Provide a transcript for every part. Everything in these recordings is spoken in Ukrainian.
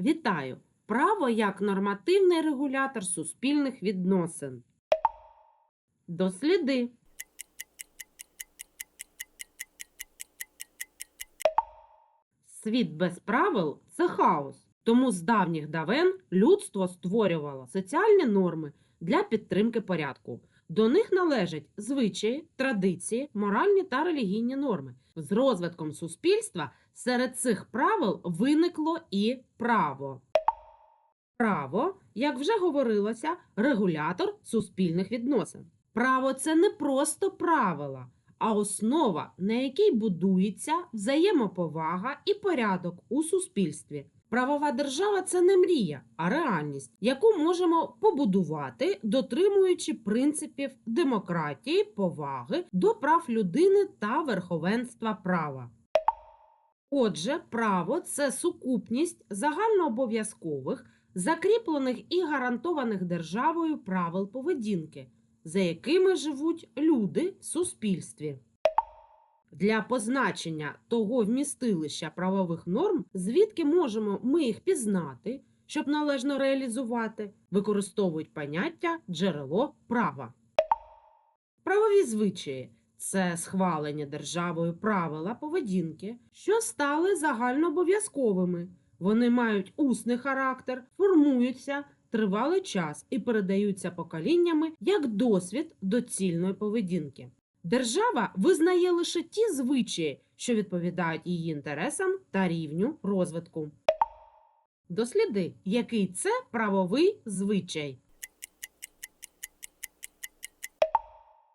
Вітаю! Право як нормативний регулятор суспільних відносин. Досліди. Світ без правил це хаос. Тому з давніх давен людство створювало соціальні норми для підтримки порядку. До них належать звичаї, традиції, моральні та релігійні норми. З розвитком суспільства серед цих правил виникло і право. Право, як вже говорилося, регулятор суспільних відносин. Право це не просто правила, а основа, на якій будується взаємоповага і порядок у суспільстві. Правова держава це не мрія, а реальність, яку можемо побудувати, дотримуючи принципів демократії, поваги до прав людини та верховенства права. Отже, право це сукупність загальнообов'язкових, закріплених і гарантованих державою правил поведінки, за якими живуть люди в суспільстві. Для позначення того вмістилища правових норм, звідки можемо ми їх пізнати, щоб належно реалізувати, використовують поняття джерело права. Правові звичаї це схвалені державою правила поведінки, що стали загальнообов'язковими. Вони мають усний характер, формуються тривалий час і передаються поколіннями як досвід доцільної поведінки. Держава визнає лише ті звичаї, що відповідають її інтересам та рівню розвитку. Досліди, який це правовий звичай.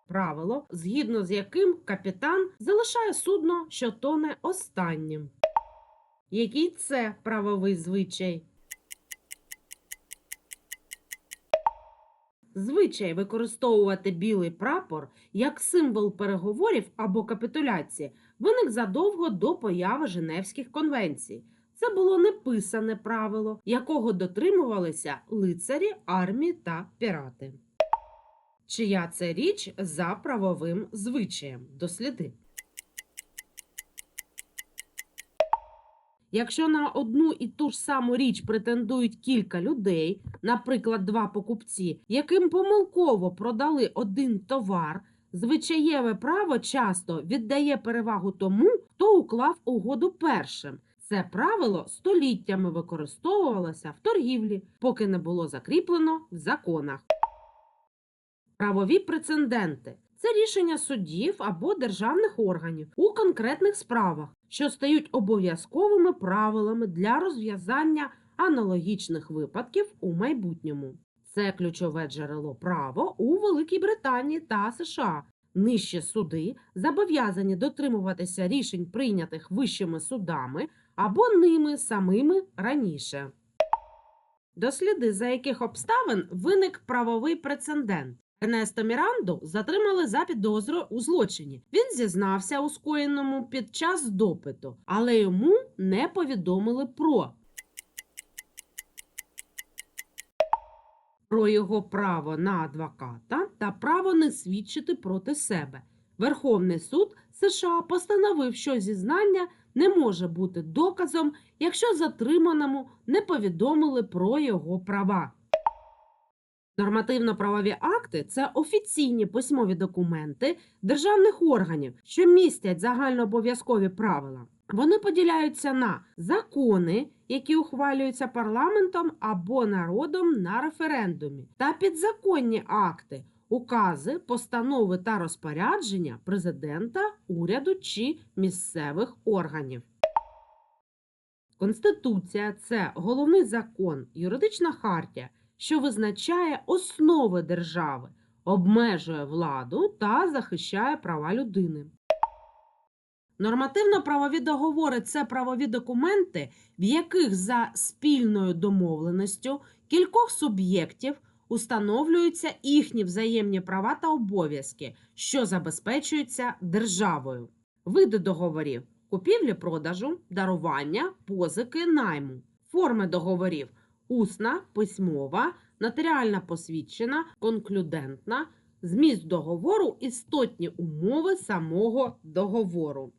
Правило, згідно з яким капітан залишає судно, що тоне останнім. Який це правовий звичай? Звичай використовувати білий прапор як символ переговорів або капітуляції виник задовго до появи Женевських конвенцій. Це було неписане правило, якого дотримувалися лицарі, армії та пірати. Чия це річ за правовим звичаєм? Досліди. Якщо на одну і ту ж саму річ претендують кілька людей, наприклад, два покупці, яким помилково продали один товар, звичаєве право часто віддає перевагу тому, хто уклав угоду першим. Це правило століттями використовувалося в торгівлі, поки не було закріплено в законах. Правові прецеденти це рішення судів або державних органів у конкретних справах, що стають обов'язковими правилами для розв'язання аналогічних випадків у майбутньому. Це ключове джерело права у Великій Британії та США. Нижчі суди зобов'язані дотримуватися рішень, прийнятих вищими судами або ними самими раніше. Досліди, за яких обставин виник правовий прецедент. Ернесто Міранду затримали за підозрою у злочині. Він зізнався у скоєному під час допиту, але йому не повідомили про про його право на адвоката та право не свідчити проти себе. Верховний суд США постановив, що зізнання не може бути доказом, якщо затриманому не повідомили про його права. Нормативно-правові акти це офіційні письмові документи державних органів, що містять загальнообов'язкові правила. Вони поділяються на закони, які ухвалюються парламентом або народом на референдумі, та підзаконні акти, укази, постанови та розпорядження президента, уряду чи місцевих органів. Конституція це головний закон, юридична хартія, що визначає основи держави, обмежує владу та захищає права людини. Нормативно-правові договори це правові документи, в яких за спільною домовленістю кількох суб'єктів установлюються їхні взаємні права та обов'язки, що забезпечуються державою. Види договорів купівлі-продажу, дарування, позики, найму, форми договорів усна, письмова, нотаріальна посвідчена, конклюдентна, зміст договору, істотні умови самого договору.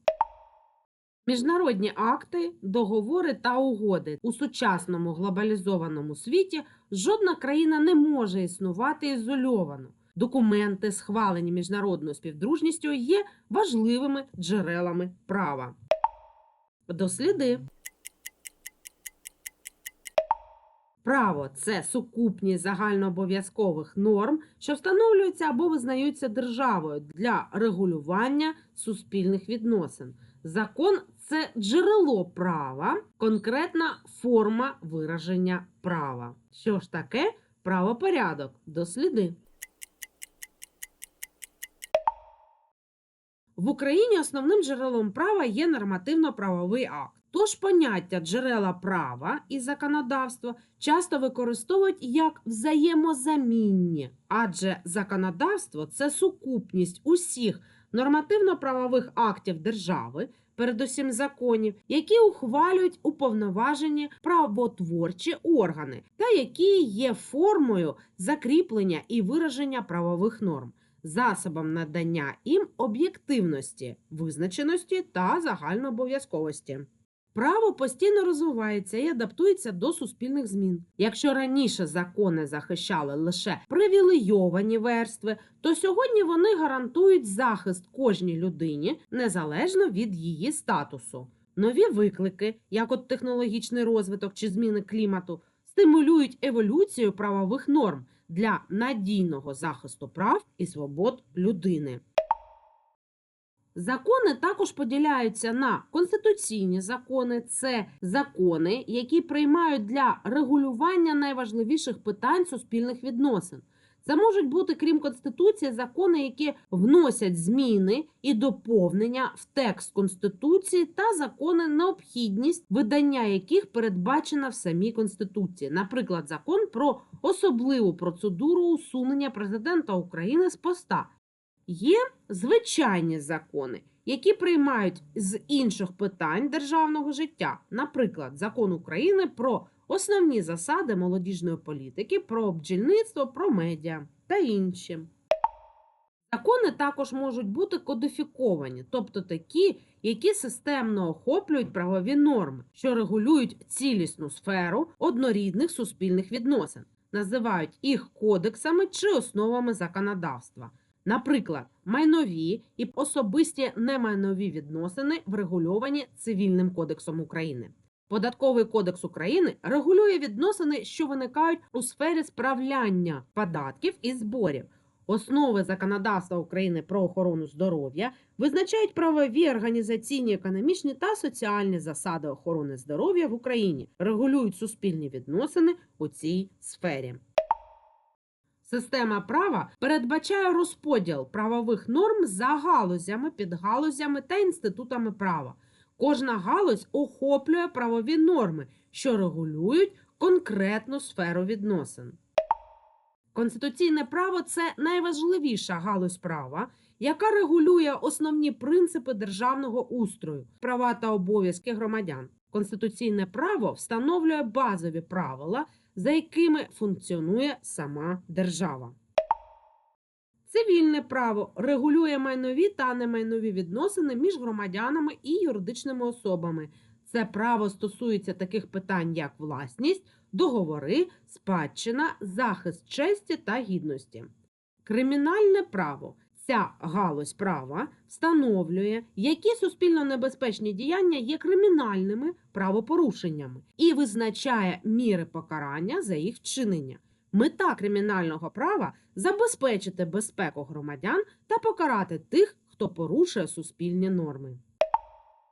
Міжнародні акти, договори та угоди у сучасному глобалізованому світі жодна країна не може існувати ізольовано. Документи, схвалені міжнародною співдружністю, є важливими джерелами права. Досліди. Право це сукупність загальнообов'язкових норм, що встановлюються або визнаються державою для регулювання суспільних відносин. Закон це джерело права, конкретна форма вираження права. Що ж таке правопорядок? Досліди. В Україні основним джерелом права є нормативно-правовий акт. Тож поняття джерела права і законодавства часто використовують як взаємозамінні, адже законодавство це сукупність усіх нормативно-правових актів держави, передусім законів, які ухвалюють уповноважені правотворчі органи, та які є формою закріплення і вираження правових норм засобом надання їм об'єктивності, визначеності та загальнообов'язковості. Право постійно розвивається і адаптується до суспільних змін. Якщо раніше закони захищали лише привілейовані верстви, то сьогодні вони гарантують захист кожній людині незалежно від її статусу. Нові виклики, як от технологічний розвиток чи зміни клімату, стимулюють еволюцію правових норм для надійного захисту прав і свобод людини. Закони також поділяються на конституційні закони, це закони, які приймають для регулювання найважливіших питань суспільних відносин. Це можуть бути, крім конституції, закони, які вносять зміни і доповнення в текст конституції та закони, необхідність видання яких передбачена в самій конституції, наприклад, закон про особливу процедуру усунення президента України з поста. Є звичайні закони, які приймають з інших питань державного життя, наприклад, закон України про основні засади молодіжної політики, про бджільництво, про медіа та інші. Закони також можуть бути кодифіковані, тобто такі, які системно охоплюють правові норми, що регулюють цілісну сферу однорідних суспільних відносин, називають їх кодексами чи основами законодавства. Наприклад, майнові і особисті немайнові відносини врегульовані Цивільним кодексом України. Податковий кодекс України регулює відносини, що виникають у сфері справляння податків і зборів. Основи законодавства України про охорону здоров'я визначають правові, організаційні, економічні та соціальні засади охорони здоров'я в Україні, регулюють суспільні відносини у цій сфері. Система права передбачає розподіл правових норм за галузями, підгалузями та інститутами права. Кожна галузь охоплює правові норми, що регулюють конкретну сферу відносин. Конституційне право це найважливіша галузь права, яка регулює основні принципи державного устрою, права та обов'язки громадян. Конституційне право встановлює базові правила, за якими функціонує сама держава. Цивільне право регулює майнові та немайнові відносини між громадянами і юридичними особами. Це право стосується таких питань, як власність, договори, спадщина, захист честі та гідності. Кримінальне право. Ця галузь права встановлює, які суспільно небезпечні діяння є кримінальними правопорушеннями і визначає міри покарання за їх вчинення. Мета кримінального права забезпечити безпеку громадян та покарати тих, хто порушує суспільні норми.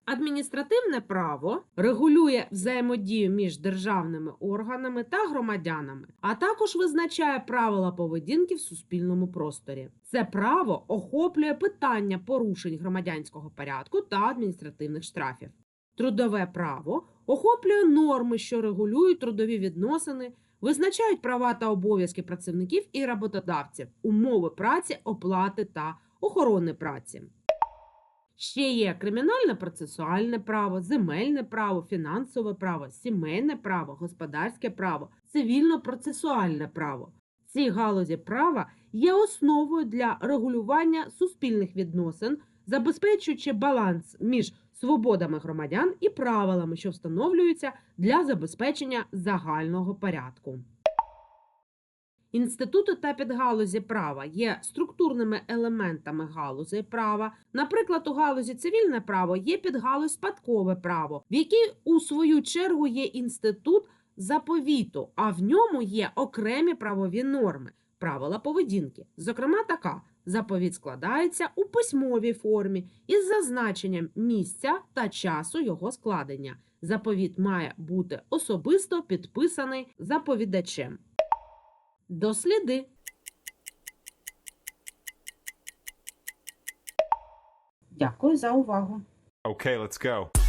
Адміністративне право регулює взаємодію між державними органами та громадянами, а також визначає правила поведінки в суспільному просторі. Це право охоплює питання порушень громадянського порядку та адміністративних штрафів. Трудове право охоплює норми, що регулюють трудові відносини, визначають права та обов'язки працівників і роботодавців, умови праці, оплати та охорони праці. Ще є кримінальне процесуальне право, земельне право, фінансове право, сімейне право, господарське право, цивільно-процесуальне право. Ці галузі права є основою для регулювання суспільних відносин, забезпечуючи баланс між свободами громадян і правилами, що встановлюються для забезпечення загального порядку. Інститути та підгалузі права є структурними елементами галузей права. Наприклад, у галузі цивільне право є підгалузь спадкове право, в якій у свою чергу є інститут заповіту, а в ньому є окремі правові норми, правила поведінки. Зокрема, така заповіт складається у письмовій формі із зазначенням місця та часу його складення. Заповіт має бути особисто підписаний заповідачем. Досліди. Дякую за увагу. Okay, let's go.